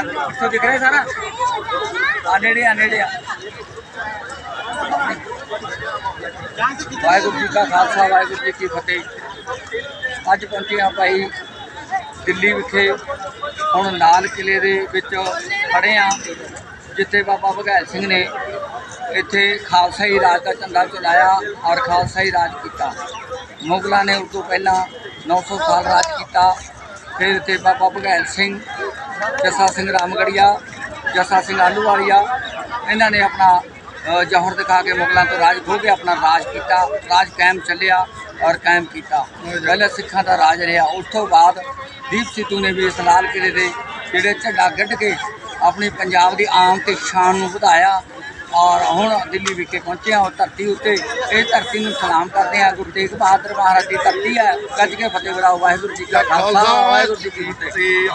ਇੱਥੋਂ ਦਿਖ ਰਿਹਾ ਸਾਰਾ? ਆ ਨੇੜੇ ਆ। ਨੇੜੇ ਆ ਵਾਹਿਗੁਰੂ ਜੀ ਕਾ ਖਾਲਸਾ, ਵਾਹਿਗੁਰੂ ਜੀ ਕੀ ਫਤਿਹ। ਅੱਜ ਪਹੁੰਚੇ ਹਾਂ ਭਾਈ ਦਿੱਲੀ ਵਿਖੇ। ਹੁਣ ਲਾਲ ਕਿਲੇ ਦੇ ਵਿੱਚ ਖੜੇ ਆ ਜਿੱਥੇ ਬਾਬਾ ਬਘੈਲ ਸਿੰਘ ਨੇ ਇੱਥੇ ਖਾਲਸਾਈ ਰਾਜ ਦਾ ਝੰਡਾ ਚਲਾਇਆ ਔਰ ਖਾਲਸਾਈ ਰਾਜ ਕੀਤਾ। ਮੁਗਲਾਂ ਨੇ ਉਸ ਤੋਂ ਪਹਿਲਾਂ 900 ਸਾਲ ਰਾਜ ਕੀਤਾ। ਫਿਰ ਇੱਥੇ ਬਾਬਾ ਬਘੈਲ ਸਿੰਘ ਜੱਸਾ ਸਿੰਘ ਰਾਮਗੜੀਆ ਜੱਸਾ ਸਿੰਘ ਆਲੂਵਾਲੀਆ ਇਹਨਾਂ ਨੇ ਆਪਣਾ ਅ, ਜੌਹਰ ਦਿਖਾ ਕੇ ਮੁਗਲਾਂ ਤੋਂ ਰਾਜ ਖੋਹ ਕੇ ਆਪਣਾ ਰਾਜ ਕੀਤਾ ਰਾਜ ਕਾਇਮ ਚੱਲਿਆ ਔਰ ਕਾਇਮ ਕੀਤਾ। ਪਹਿਲਾਂ ਸਿੱਖਾਂ ਦਾ ਰਾਜ ਰਿਹਾ ਉਸ ਤੋਂ ਬਾਅਦ ਦੀਪ ਸਿੱਧੂ ਨੇ ਵੀ ਇਸ ਲਾਲ ਕਿਲੇ ਦੇ ਜਿਹੜੇ ਝੰਡਾ ਗੱਡ ਕੇ ਆਪਣੀ ਪੰਜਾਬ ਦੀ ਆਮ ਤੇ ਸ਼ਾਨ ਨੂੰ ਵਧਾਇਆ ਔਰ ਹੁਣ ਦਿੱਲੀ ਵਿਖੇ ਪਹੁੰਚੇ ਹਾਂ ਉਹ ਧਰਤੀ ਉੱਤੇ। ਇਹ ਧਰਤੀ ਨੂੰ ਸਲਾਮ ਕਰਦੇ ਹਾਂ। ਗੁਰੂ ਤੇਗ ਬਹਾਦਰ ਮਹਾਰਾਜ ਦੀ ਧਰਤੀ ਹੈ। ਗੱਜ ਕੇ ਫਤਿਹ ਬੁਲਾਓ। ਵਾਹਿਗੁਰੂ ਜੀ ਕਾ ਖਾਲਸਾ ਵਾਹਿਗੁਰੂ ਜੀ ਕੀ ਫਤਿਹ।